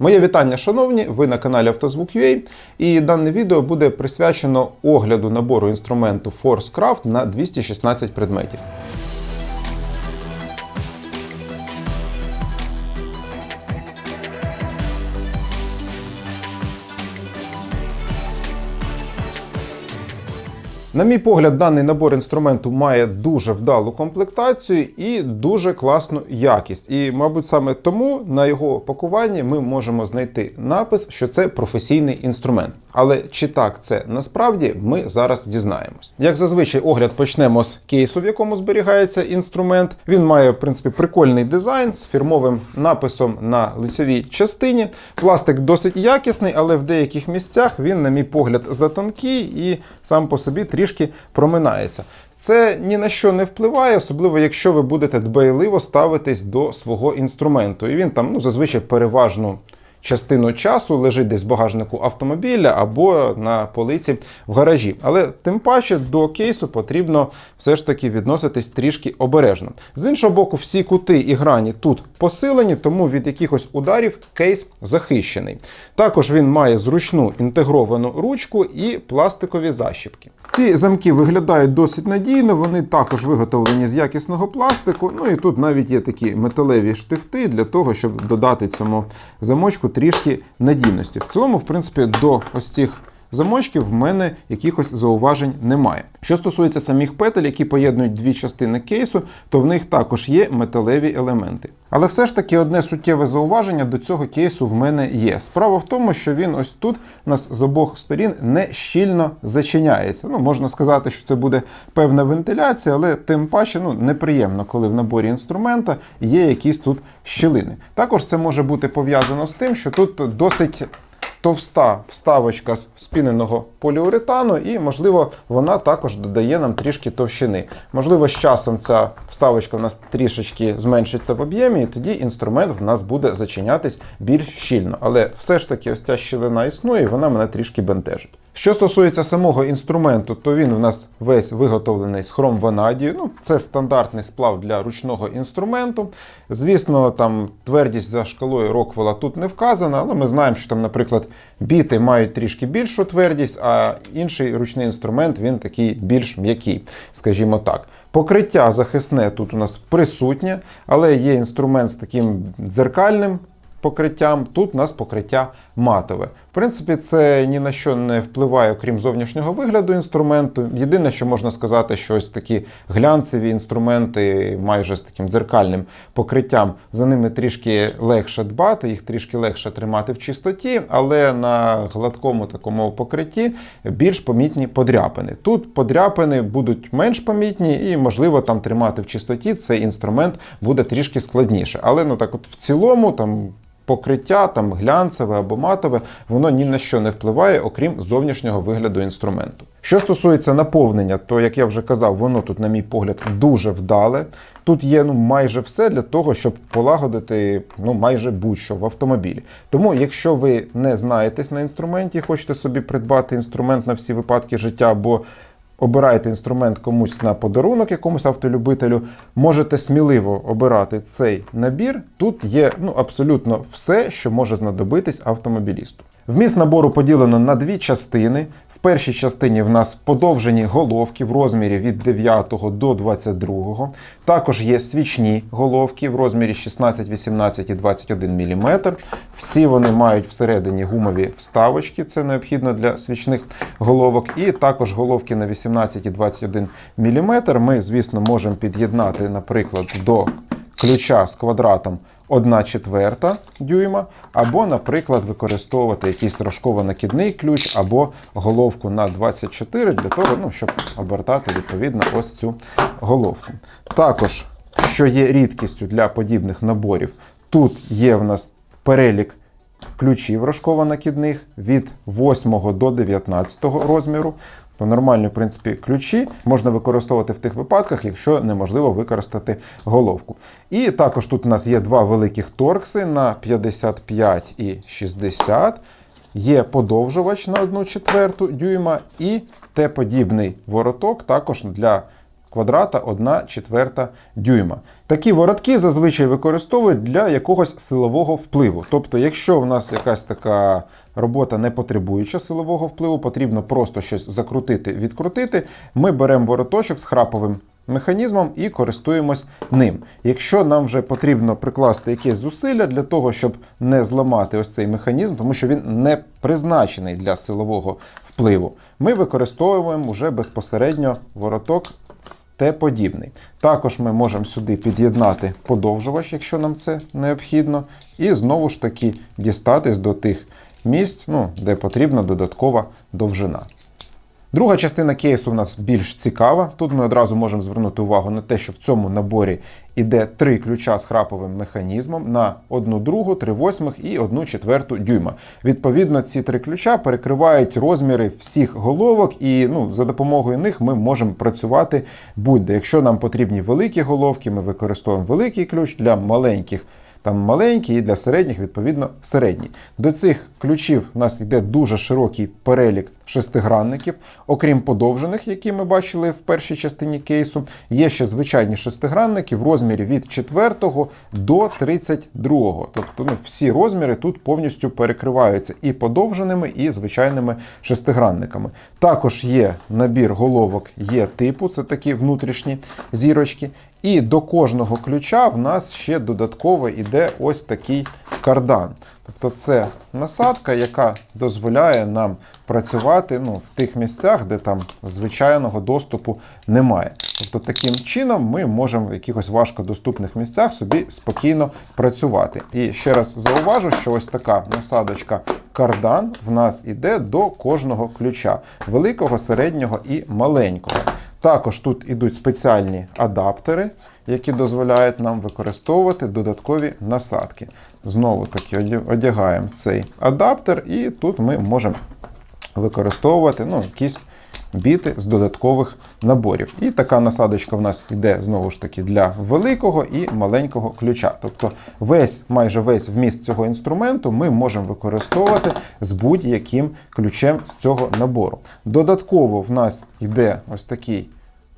Моє вітання, шановні! Ви на каналі Автозвук.ua і дане відео буде присвячено огляду набору інструменту ForceCraft на 216 предметів. На мій погляд, даний набор інструменту має дуже вдалу комплектацію і дуже класну якість. І, мабуть, саме тому на його пакуванні ми можемо знайти напис, що це професійний інструмент. Але чи так це насправді ми зараз дізнаємось. Як зазвичай, огляд почнемо з кейсу, в якому зберігається інструмент. Він має, в принципі, прикольний дизайн з фірмовим написом на лицевій частині. Пластик досить якісний, але в деяких місцях він, на мій погляд, затонкий і сам по собі трішки проминається. Це ні на що не впливає, особливо якщо ви будете дбайливо ставитись до свого інструменту. І він там ну, зазвичай переважно частину часу лежить десь в багажнику автомобіля або на полиці в гаражі. Але тим паче до кейсу потрібно все ж таки відноситись трішки обережно. З іншого боку, всі кути і грані тут посилені, тому від якихось ударів кейс захищений. Також він має зручну інтегровану ручку і пластикові защіпки. Ці замки виглядають досить надійно, вони також виготовлені з якісного пластику. Ну і тут навіть є такі металеві штифти для того, щоб додати цьому замочку трішки надійності. В цілому, в принципі, до ось цих замочків в мене якихось зауважень немає. Що стосується самих петель, які поєднують дві частини кейсу, то в них також є металеві елементи. Але все ж таки одне суттєве зауваження до цього кейсу в мене є. Справа в тому, що він ось тут нас з обох сторін не щільно зачиняється. Ну, можна сказати, що це буде певна вентиляція, але тим паче ну, неприємно, коли в наборі інструмента є якісь тут щілини. Також це може бути пов'язано з тим, що тут досить товста вставочка з спіненого поліуретану, і, можливо, вона також додає нам трішки товщини. Можливо, з часом ця вставочка в нас трішечки зменшиться в об'ємі, і тоді інструмент в нас буде зачинятись більш щільно. Але все ж таки, ось ця щілина існує, і вона мене трішки бентежить. Що стосується самого інструменту, то він у нас весь виготовлений з хром ванадію. Ну, це стандартний сплав для ручного інструменту. Звісно, там твердість за шкалою Роквелла тут не вказана, але ми знаємо, що там, наприклад, біти мають трішки більшу твердість, а інший ручний інструмент він такий більш м'який, скажімо так. Покриття захисне тут у нас присутнє, але є інструмент з таким дзеркальним покриттям. Тут у нас покриття матове. В принципі, це ні на що не впливає, окрім зовнішнього вигляду інструменту. Єдине, що можна сказати, що ось такі глянцеві інструменти, майже з таким дзеркальним покриттям, за ними трішки легше дбати, їх трішки легше тримати в чистоті, але на гладкому такому покритті більш помітні подряпини. Тут подряпини будуть менш помітні, і, можливо, там тримати в чистоті цей інструмент буде трішки складніше. Але ну так, от в цілому там покриття, там глянцеве або матове, воно ні на що не впливає, окрім зовнішнього вигляду інструменту. Що стосується наповнення, то як я вже казав, воно тут, на мій погляд, дуже вдале. Тут є ну майже все для того, щоб полагодити ну майже будь-що в автомобілі. Тому, якщо ви не знаєтесь на інструменті, хочете собі придбати інструмент на всі випадки життя, або обираєте інструмент комусь на подарунок, якомусь автолюбителю, можете сміливо обирати цей набір. Тут є ну, абсолютно все, що може знадобитись автомобілісту. Вміст набору поділено на дві частини. В першій частині в нас подовжені головки в розмірі від 9 до 22. Також є свічні головки в розмірі 16, 18 і 21 мм. Всі вони мають всередині гумові вставочки, це необхідно для свічних головок. І також головки на 18 і 21 мм ми, звісно, можемо під'єднати, наприклад, до ключа з квадратом 1 четверта дюйма, або, наприклад, використовувати якийсь рожково-накидний ключ або головку на 24 для того, ну, щоб обертати відповідно ось цю головку. Також, що є рідкістю для подібних наборів, тут є в нас перелік ключів рожково-накидних від 8 до 19 розміру. То нормальні, в принципі, ключі можна використовувати в тих випадках, якщо неможливо використати головку. І також тут у нас є два великих торкси на 55 і 60. Є подовжувач на 1 четверту дюйма і Т-подібний вороток також для квадрата 1 четверта дюйма. Такі воротки зазвичай використовують для якогось силового впливу. Тобто, якщо в нас якась така робота не потребуюча силового впливу, потрібно просто щось закрутити, відкрутити, ми беремо вороточок з храповим механізмом і користуємось ним. Якщо нам вже потрібно прикласти якесь зусилля для того, щоб не зламати ось цей механізм, тому що він не призначений для силового впливу, ми використовуємо вже безпосередньо вороток Т-подібний. Також ми можемо сюди під'єднати подовжувач, якщо нам це необхідно, і знову ж таки дістатись до тих місць, ну, де потрібна додаткова довжина. Друга частина кейсу в нас більш цікава. Тут ми одразу можемо звернути увагу на те, що в цьому наборі йде три ключа з храповим механізмом на 1 другу, 3 восьмих і 1 четверту дюйма. Відповідно, ці три ключа перекривають розміри всіх головок, і ну, за допомогою них ми можемо працювати будь-де. Якщо нам потрібні великі головки, ми використовуємо великий ключ для маленьких там маленькі, і для середніх, відповідно, середні. До цих ключів у нас йде дуже широкий перелік шестигранників, окрім подовжених, які ми бачили в першій частині кейсу. Є ще звичайні шестигранники в розмірі від 4 до 32. Тобто ну, всі розміри тут повністю перекриваються і подовженими, і звичайними шестигранниками. Також є набір головок є типу, це такі внутрішні зірочки. І до кожного ключа в нас ще додатково йде ось такий кардан. Тобто це насадка, яка дозволяє нам працювати ну, в тих місцях, де там звичайного доступу немає. Тобто таким чином ми можемо в якихось важкодоступних місцях собі спокійно працювати. І ще раз зауважу, що ось така насадочка кардан в нас іде до кожного ключа великого, середнього і маленького. Також тут ідуть спеціальні адаптери, які дозволяють нам використовувати додаткові насадки. Знову таки одягаємо цей адаптер, і тут ми можемо використовувати ну, якісь біти з додаткових наборів. І така насадочка в нас йде знову ж таки для великого і маленького ключа. Тобто весь, майже весь вміст цього інструменту ми можемо використовувати з будь-яким ключем з цього набору. Додатково в нас йде ось такий.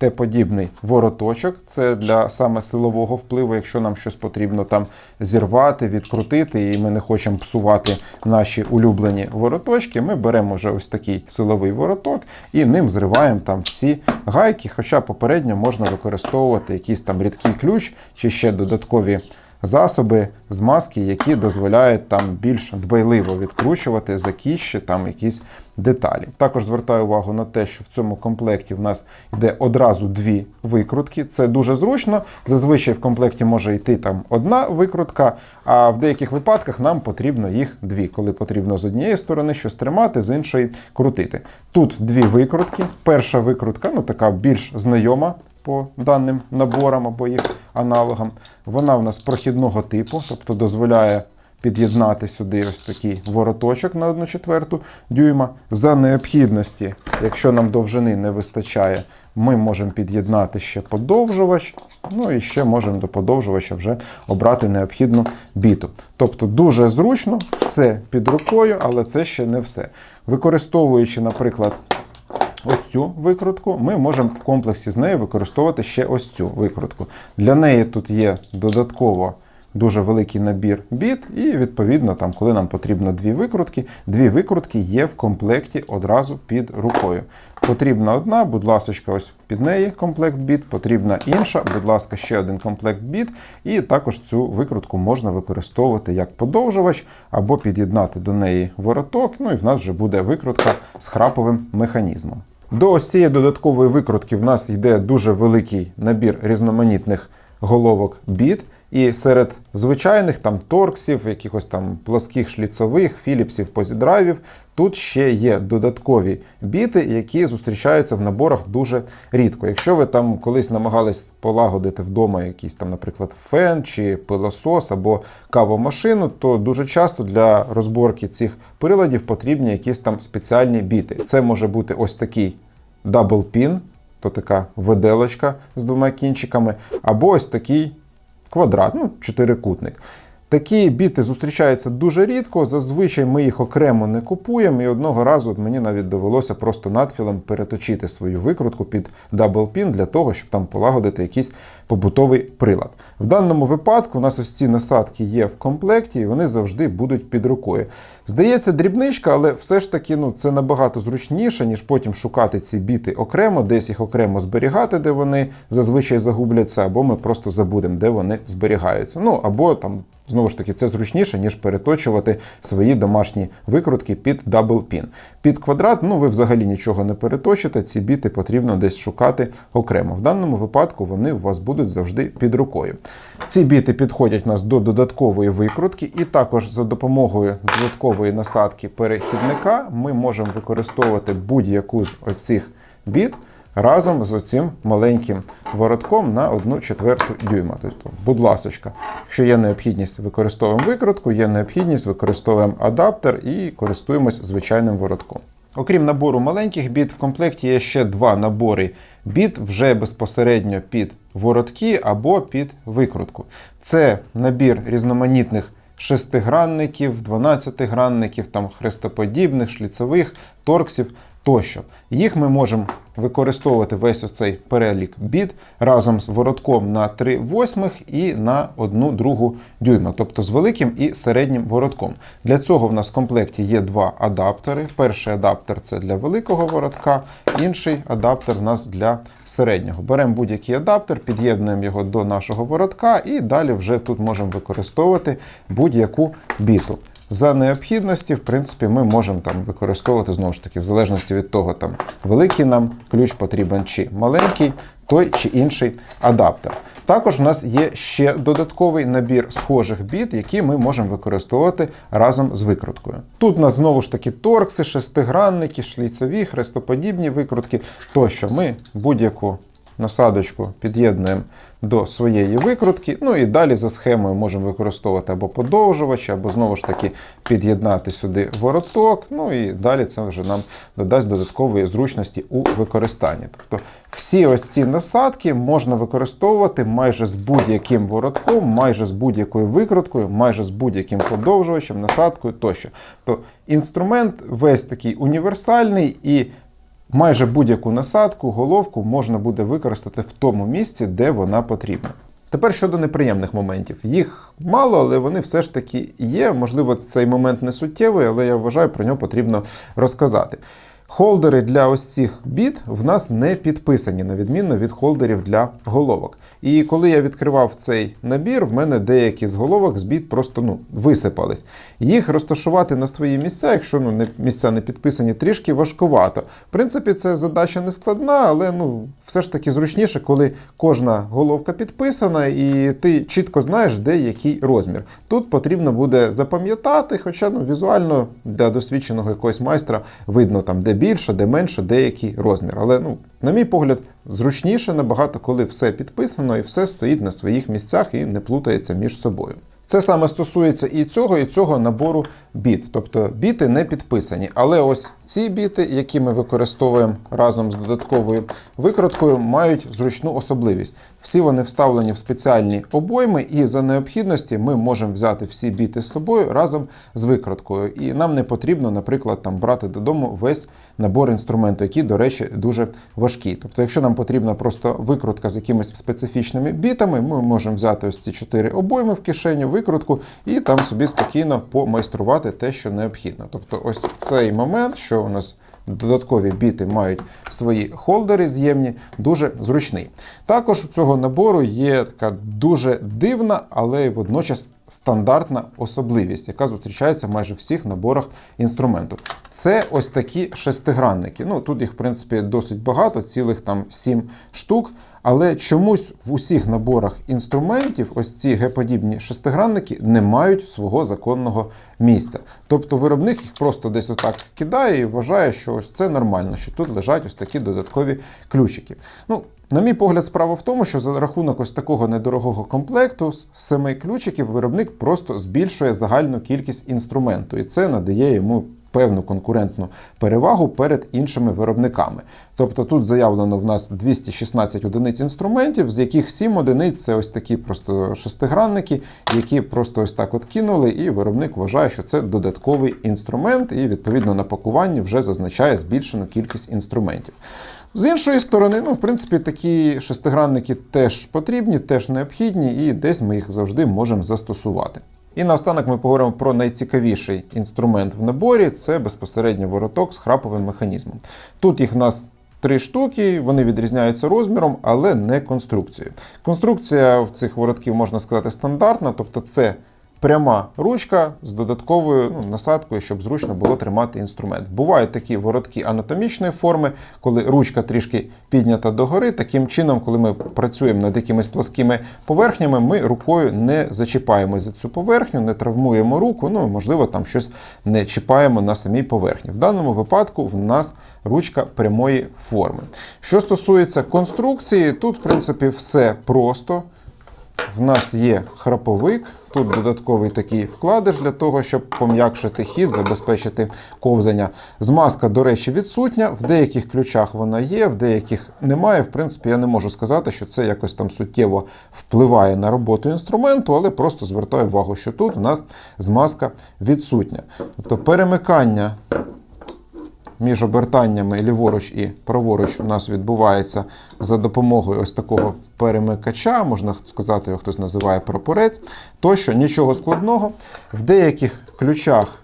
Т-подібний вороточок, це для саме силового впливу, якщо нам щось потрібно там зірвати, відкрутити, і ми не хочемо псувати наші улюблені вороточки. Ми беремо вже ось такий силовий вороток і ним зриваємо там всі гайки. Хоча попередньо можна використовувати якийсь там рідкий ключ чи ще додаткові засоби змазки, які дозволяють там більш дбайливо відкручувати закіщі там якісь деталі. Також звертаю увагу на те, що в цьому комплекті в нас йде одразу дві викрутки. Це дуже зручно. Зазвичай в комплекті може йти там одна викрутка, а в деяких випадках нам потрібно їх дві, коли потрібно з однієї сторони щось тримати, з іншої крутити. Тут дві викрутки. Перша викрутка, ну така більш знайома по даним наборам або їх аналогам. Вона в нас прохідного типу, тобто дозволяє під'єднати сюди ось такий вороточок на 1 четверту дюйма. За необхідності, якщо нам довжини не вистачає, ми можемо під'єднати ще подовжувач. Ну і ще можемо до подовжувача вже обрати необхідну біту. Тобто дуже зручно, все під рукою, але це ще не все. Використовуючи, наприклад, ось цю викрутку, ми можемо в комплексі з нею використовувати ще ось цю викрутку. Для неї тут є додатково дуже великий набір біт, і, відповідно, там, коли нам потрібно дві викрутки, дві викрутки є в комплекті одразу під рукою. Потрібна одна, будь ласка, ось під неї комплект біт, потрібна інша, будь ласка, ще один комплект біт. І також цю викрутку можна використовувати як подовжувач або під'єднати до неї вороток. Ну і в нас вже буде викрутка з храповим механізмом. До ось цієї додаткової викрутки в нас йде дуже великий набір різноманітних головок біт. І серед звичайних там торксів, якихось там плоских шліцових, філіпсів, позідрайвів, тут ще є додаткові біти, які зустрічаються в наборах дуже рідко. Якщо ви там колись намагались полагодити вдома якийсь там, наприклад, фен чи пилосос або кавомашину, то дуже часто для розборки цих приладів потрібні якісь там спеціальні біти. Це може бути ось такий даблпін, то така виделочка з двома кінчиками, або ось такий квадрат, ну, чотирикутник. Такі біти зустрічаються дуже рідко. Зазвичай ми їх окремо не купуємо. І одного разу от мені навіть довелося просто надфілем переточити свою викрутку під Pin для того, щоб там полагодити якийсь побутовий прилад. В даному випадку у нас ось ці насадки є в комплекті, і вони завжди будуть під рукою. Здається, дрібничка, але все ж таки ну, це набагато зручніше, ніж потім шукати ці біти окремо, десь їх окремо зберігати, де вони зазвичай загубляться, або ми просто забудемо, де вони зберігаються. Ну або там. Знову ж таки, це зручніше, ніж переточувати свої домашні викрутки під Double Pin. Під квадрат, ну ви взагалі нічого не переточите, ці біти потрібно десь шукати окремо. В даному випадку вони у вас будуть завжди під рукою. Ці біти підходять нас до додаткової викрутки, і також за допомогою додаткової насадки перехідника ми можемо використовувати будь-яку з ось цих біт разом з цим маленьким воротком на 1 четверту дюйма. Тобто, будь ласочка, якщо є необхідність, використовуємо викрутку, є необхідність, використовуємо адаптер і користуємось звичайним воротком. Окрім набору маленьких біт, в комплекті є ще два набори біт вже безпосередньо під воротки або під викрутку. Це набір різноманітних шестигранників, 12-гранників, там хрестоподібних, шліцевих, торксів тощо. Їх ми можемо використовувати весь ось цей перелік біт разом з воротком на 3 восьмих і на 1 другу дюйма, тобто з великим і середнім воротком. Для цього в нас в комплекті є два адаптери. Перший адаптер це для великого воротка, інший адаптер у нас для середнього. Беремо будь-який адаптер, під'єднуємо його до нашого воротка і далі вже тут можемо використовувати будь-яку біту. За необхідності, в принципі, ми можемо там використовувати знову ж таки, в залежності від того, там великий нам ключ потрібен чи маленький, той чи інший адаптер. Також в нас є ще додатковий набір схожих біт, які ми можемо використовувати разом з викруткою. Тут у нас знову ж таки торкси, шестигранники, шліцеві, хрестоподібні викрутки. Тощо ми будь-яку насадочку під'єднуємо до своєї викрутки. Ну і далі за схемою можемо використовувати або подовжувач, або знову ж таки під'єднати сюди вороток. Ну і далі це вже нам додасть додаткової зручності у використанні. Тобто всі ось ці насадки можна використовувати майже з будь-яким воротком, майже з будь-якою викруткою, майже з будь-яким подовжувачем, насадкою тощо. Тобто інструмент весь такий універсальний і. Майже будь-яку насадку, головку можна буде використати в тому місці, де вона потрібна. Тепер щодо неприємних моментів. Їх мало, але вони все ж таки є. Можливо, цей момент не суттєвий, але я вважаю, про нього потрібно розказати. Холдери для ось цих біт в нас не підписані, на відміну від холдерів для головок. І коли я відкривав цей набір, в мене деякі з головок з біт просто ну, висипались. Їх розташувати на свої місця, якщо ну, не, місця не підписані, трішки важкувато. В принципі, це задача не складна, але ну, все ж таки зручніше, коли кожна головка підписана, і ти чітко знаєш, де який розмір. Тут потрібно буде запам'ятати, хоча ну, візуально для досвідченого якогось майстра видно там, де більше, де менше, деякий розмір. Але, ну, на мій погляд, зручніше набагато, коли все підписано і все стоїть на своїх місцях і не плутається між собою. Це саме стосується і цього, і цього набору біт. Тобто біти не підписані. Але ось ці біти, які ми використовуємо разом з додатковою викруткою, мають зручну особливість. Всі вони вставлені в спеціальні обойми, і за необхідності ми можемо взяти всі біти з собою разом з викруткою. І нам не потрібно, наприклад, там брати додому весь набор інструменту, який, до речі, дуже важкий. Тобто, якщо нам потрібна просто викрутка з якимись специфічними бітами, ми можемо взяти ось ці чотири обойми в кишеню, викрутку і там собі спокійно помайструвати те, що необхідно. Тобто, ось цей момент, що у нас. Додаткові біти мають свої холдери з'ємні, дуже зручний. Також у цього набору є така дуже дивна, але водночас стандартна особливість, яка зустрічається майже всіх наборах інструменту. Це ось такі шестигранники. Ну тут їх, в принципі, досить багато, цілих там сім штук. Але чомусь в усіх наборах інструментів ось ці Г-подібні шестигранники не мають свого законного місця. Тобто виробник їх просто десь отак кидає і вважає, що ось це нормально, що тут лежать ось такі додаткові ключики. Ну, на мій погляд, справа в тому, що за рахунок ось такого недорогого комплекту з семи ключиків виробник просто збільшує загальну кількість інструменту, і це надає йому певну конкурентну перевагу перед іншими виробниками. Тобто тут заявлено в нас 216 одиниць інструментів, з яких 7 одиниць це ось такі просто шестигранники, які просто ось так от кинули, і виробник вважає, що це додатковий інструмент, і відповідно на пакуванні вже зазначає збільшену кількість інструментів. З іншої сторони, ну, в принципі, такі шестигранники теж потрібні, теж необхідні, і десь ми їх завжди можемо застосувати. І наостанок ми поговоримо про найцікавіший інструмент в наборі це безпосередньо вороток з храповим механізмом. Тут їх в нас три штуки, вони відрізняються розміром, але не конструкцією. Конструкція в цих воротків можна сказати стандартна, тобто це пряма ручка з додатковою ну, насадкою, щоб зручно було тримати інструмент. Бувають такі воротки анатомічної форми, коли ручка трішки піднята догори. Таким чином, коли ми працюємо над якимись пласкими поверхнями, ми рукою не зачіпаємо за цю поверхню, не травмуємо руку, ну можливо, там щось не чіпаємо на самій поверхні. В даному випадку в нас ручка прямої форми. Що стосується конструкції, тут, в принципі, все просто. В нас є храповик, тут додатковий такий вкладиш для того, щоб пом'якшити хід, забезпечити ковзання. Змазка, до речі, відсутня. В деяких ключах вона є, в деяких немає. В принципі, я не можу сказати, що це якось там суттєво впливає на роботу інструменту, але просто звертаю увагу, що тут у нас змазка відсутня. Тобто перемикання між обертаннями ліворуч і праворуч у нас відбувається за допомогою ось такого перемикача, можна сказати, його хтось називає прапорець. Тощо нічого складного. В деяких ключах,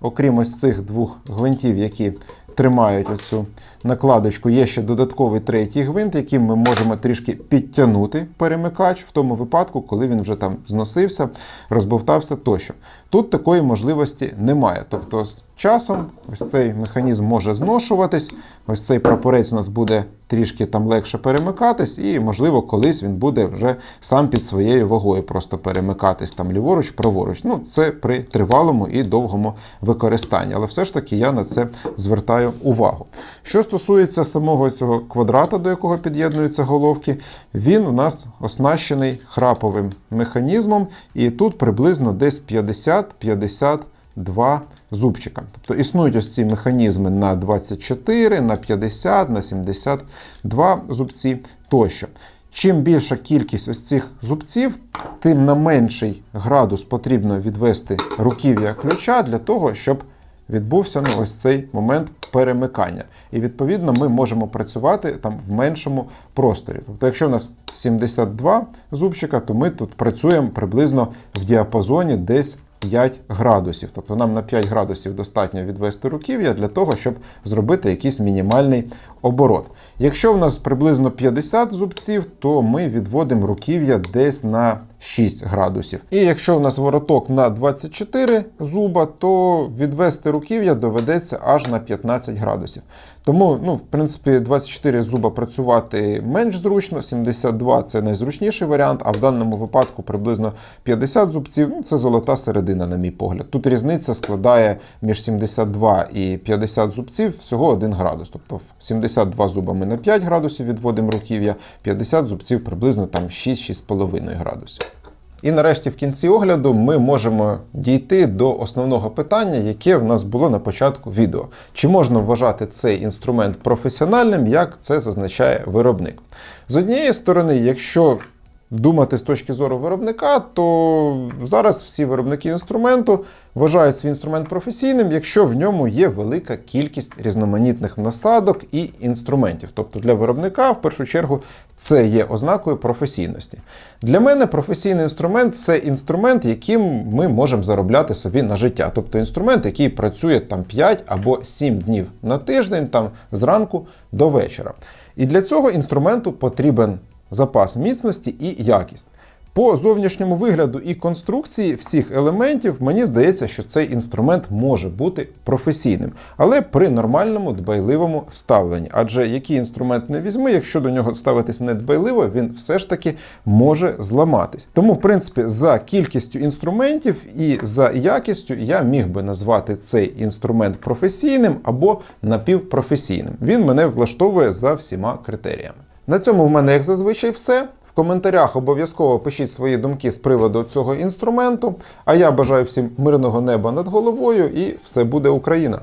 окрім ось цих двох гвинтів, які тримають оцю накладочку, є ще додатковий третій гвинт, яким ми можемо трішки підтягнути перемикач в тому випадку, коли він вже там зносився, розбовтався тощо. Тут такої можливості немає. Тобто з часом ось цей механізм може зношуватись, ось цей прапорець у нас буде трішки там легше перемикатись, і, можливо, колись він буде вже сам під своєю вагою просто перемикатись там ліворуч, праворуч. Ну, це при тривалому і довгому використанні. Але все ж таки я на це звертаю увагу. Що стосується самого цього квадрата, до якого під'єднуються головки, він у нас оснащений храповим механізмом, і тут приблизно десь 50-52 зубчика. Тобто існують ось ці механізми на 24, на 50, на 72 зубці тощо. Чим більша кількість ось цих зубців, тим на менший градус потрібно відвести руків'я ключа для того, щоб відбувся ну, ось цей момент перемикання. І відповідно ми можемо працювати там в меншому просторі. Тобто, якщо в нас 72 зубчика, то ми тут працюємо приблизно в діапазоні десь 5 градусів. Тобто нам на 5 градусів достатньо відвести руків'я для того, щоб зробити якийсь мінімальний оборот. Якщо в нас приблизно 50 зубців, то ми відводимо руків'я десь на 6 градусів. І якщо в нас вороток на 24 зуба, то відвести руків'я доведеться аж на 15 градусів. Тому, ну, в принципі, 24 зуба працювати менш зручно, 72 це найзручніший варіант, а в даному випадку приблизно 50 зубців ну, це золота середина, на мій погляд. Тут різниця складає між 72 і 50 зубців всього 1 градус. Тобто в 72 зуба ми на 5 градусів відводимо руків'я, 50 зубців приблизно там 6-6,5 градусів. І нарешті в кінці огляду ми можемо дійти до основного питання, яке в нас було на початку відео. Чи можна вважати цей інструмент професіональним, як це зазначає виробник? З однієї сторони, якщо думати з точки зору виробника, то зараз всі виробники інструменту вважають свій інструмент професійним, якщо в ньому є велика кількість різноманітних насадок і інструментів. Тобто для виробника, в першу чергу, це є ознакою професійності. Для мене професійний інструмент це інструмент, яким ми можемо заробляти собі на життя. Тобто інструмент, який працює там 5 або 7 днів на тиждень, там зранку до вечора. І для цього інструменту потрібен запас міцності і якість. По зовнішньому вигляду і конструкції всіх елементів мені здається, що цей інструмент може бути професійним, але при нормальному дбайливому ставленні. Адже який інструмент не візьми, якщо до нього ставитись недбайливо, він все ж таки може зламатись. Тому, в принципі, за кількістю інструментів і за якістю я міг би назвати цей інструмент професійним або напівпрофесійним. Він мене влаштовує за всіма критеріями. На цьому в мене, як зазвичай, все. В коментарях обов'язково пишіть свої думки з приводу цього інструменту. А я бажаю всім мирного неба над головою і все буде Україна!